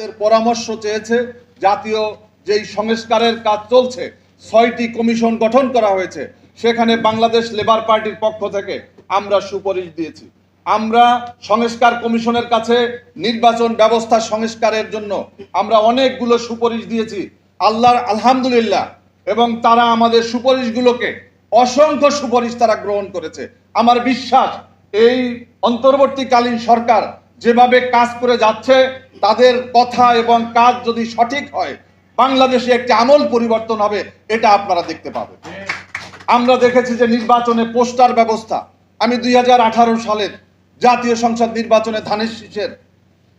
আমাদের পরামর্শ চেয়েছে, জাতীয় যেই সংস্কারের কাজ চলছে, ছয়টি কমিশন গঠন করা হয়েছে, সেখানে বাংলাদেশ লেবার পার্টির পক্ষ থেকে আমরা সুপারিশ দিয়েছি। আমরা সংস্কার কমিশনের কাছে নির্বাচন ব্যবস্থা সংস্কারের জন্য আমরা অনেকগুলো সুপারিশ দিয়েছি। আল্লাহর আলহামদুলিল্লাহ। এবং তারা আমাদের সুপারিশগুলোকে অসংখ্য সুপারিশ তারা গ্রহণ করেছে। আমার বিশ্বাস, এই অন্তর্বর্তীকালীন সরকার যেভাবে কাজ করে যাচ্ছে, তাদের কথা এবং কাজ যদি সঠিক হয়, বাংলাদেশে একটি আমল পরিবর্তন হবে, এটা আপনারা দেখতে পাবেন। আমরা দেখেছি যে নির্বাচনে পোস্টার ব্যবস্থা। আমি দুই হাজার আঠারো সালের জাতীয় সংসদ নির্বাচনে ধানের শীষের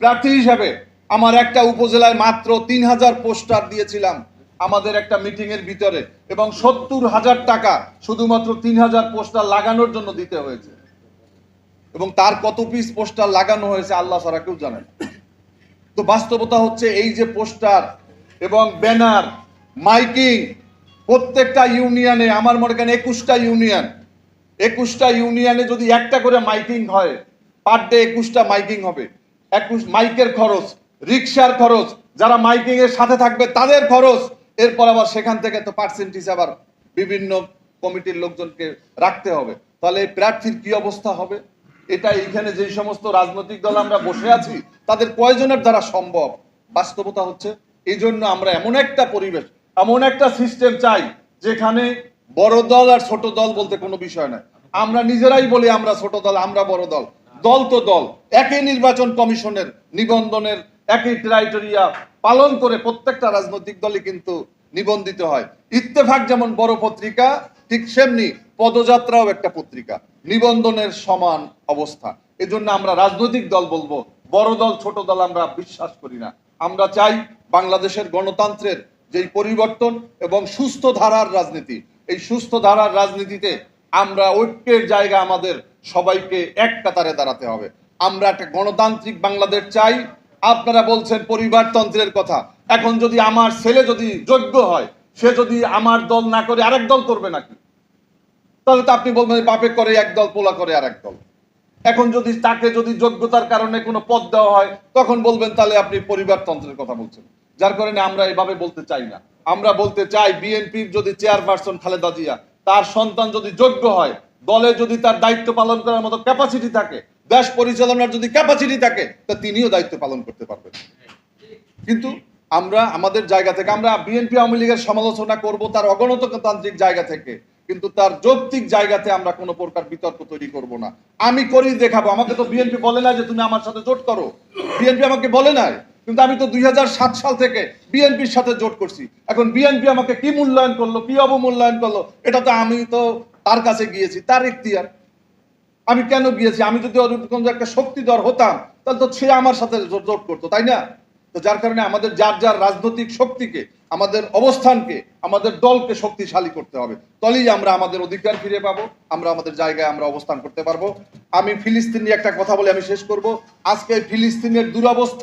প্রার্থী হিসেবে আমার একটা উপজেলায় মাত্র তিন হাজার পোস্টার দিয়েছিলাম আমাদের একটা মিটিং এর ভিতরে এবং সত্তর হাজার টাকা শুধুমাত্র তিন হাজার পোস্টার লাগানোর জন্য দিতে হয়েছে। এবং তার কত পিস পোস্টার লাগানো হয়েছে আল্লাহ ছাড়া কেউ জানে না। তো বাস্তবতা হচ্ছে এই যে পোস্টার এবং ব্যানার মাইকিং প্রত্যেকটা ইউনিয়নে আমার মনে করেন একুশটা ইউনিয়ন একুশটা ইউনিয়নে যদি একটা করে মাইকিং হয় পার ডে একুশটা মাইকিং হবে। একুশ মাইকের খরচ রিক্সার খরচ, যারা মাইকিং এর সাথে থাকবে তাদের খরচ, এরপর আবার সেখান থেকে তো পার্সেন্টেজ আবার বিভিন্ন কমিটির লোকজনকে রাখতে হবে। তাহলে এই প্রার্থীর কি অবস্থা হবে? এটা এইখানে যে সমস্ত রাজনৈতিক দল আমরা বসে আছি, তাদের কয়জনের দ্বারা সম্ভব। বাস্তবতা হচ্ছে এই জন্য আমরা এমন একটা পরিবেশ, এমন একটা সিস্টেম চাই, যেখানে বড় দল আর ছোট দল বলতে কোনো বিষয় নাই। আমরা নিজেরাই বলি আমরা ছোট দল, আমরা বড় দল। দল তো দল। একই নির্বাচন কমিশনের নিবন্ধনের একই ক্রাইটেরিয়া পালন করে প্রত্যেকটা রাজনৈতিক দলই কিন্তু নিবন্ধিত হয়। ইত্তেফাক যেমন বড় পত্রিকা, ঠিক সেমনি পদযাত্রাও একটা পত্রিকা। নিবন্ধনের সমান অবস্থা। এজন্য আমরা রাজনৈতিক দল বলব, বড় দল, ছোট দল আমরা বিশ্বাস করি না। আমরা চাই বাংলাদেশের গণতন্ত্রের যেই পরিবর্তন এবং সুস্থ ধারার রাজনীতি। এই সুস্থ ধারার রাজনীতিতে আমরা ঐক্যের জায়গা আমাদের সবাইকে এক কাতারে দাঁড়াতে হবে। আমরা একটা গণতান্ত্রিক বাংলাদেশ চাই। আপনারা বলছেন পরিবারতন্ত্রের কথা। এখন যদি আমার ছেলে যদি যোগ্য হয়, সে যদি আমার দল না করে আরেক দল করবে নাকি? তাহলে তো আপনি বলবেন বাপে করে এক দল পোলা করে আর এক দল। এখন যদি তাকে যদি যোগ্যতার কারণে কোনো পদ দেওয়া হয়, তখন বলবেন তাহলে আপনি পরিবারতন্ত্রের কথা বলছেন। যার কারণে আমরা এভাবে বলতে চাই না। আমরা বলতে চাই বিএনপির যদি চেয়ারপারসন খালেদা জিয়া, তার সন্তান যদি যোগ্য হয়, দলে যদি তার দায়িত্ব পালন করার মতো ক্যাপাসিটি থাকে, দেশ পরিচালনার যদি ক্যাপাসিটি থাকে, তা তিনিও দায়িত্ব পালন করতে পারবেন। কিন্তু আমরা আমাদের জায়গা থেকে, আমরা বিএনপি আওয়ামী লীগের সমালোচনা করব তার অগণতান্ত্রিক জায়গা থেকে। কিন্তু তার যৌক্তিক জায়গাতে আমরা কোনো প্রকার বিতর্ক তৈরি করব না। আমি করি দেখাবো। আমাকে তো বিএনপি বলে না যে তুমি আমার সাথে জোট করো। বিএনপি আমাকে বলে নাই। কিন্তু আমি তো দুই সাল থেকে বিএনপির সাথে জোট করছি। এখন বিএনপি আমাকে কি মূল্যায়ন করল, কি অবমূল্যায়ন করল, এটা তো আমি তো তার কাছে গিয়েছি, তার ইখতিয়ার। আমি কেন গিয়েছি? আমি যদি ওরকম একটা শক্তিধর হতাম, তাহলে তো সে আমার সাথে জোট জোট করতো, তাই না? তো যার কারণে আমাদের যার যার রাজনৈতিক শক্তিকে, আমাদের অবস্থানকে, আমাদের দলকে শক্তিশালী করতে হবে। তলেই আমরা আমাদের অধিকার ফিরে পাবো, আমরা আমাদের জায়গায় আমরা অবস্থান করতে পারব। আমি ফিলিস্তিন নিয়ে একটা কথা বলে আমি শেষ করব। আজকে ফিলিস্তিনের দুরবস্থা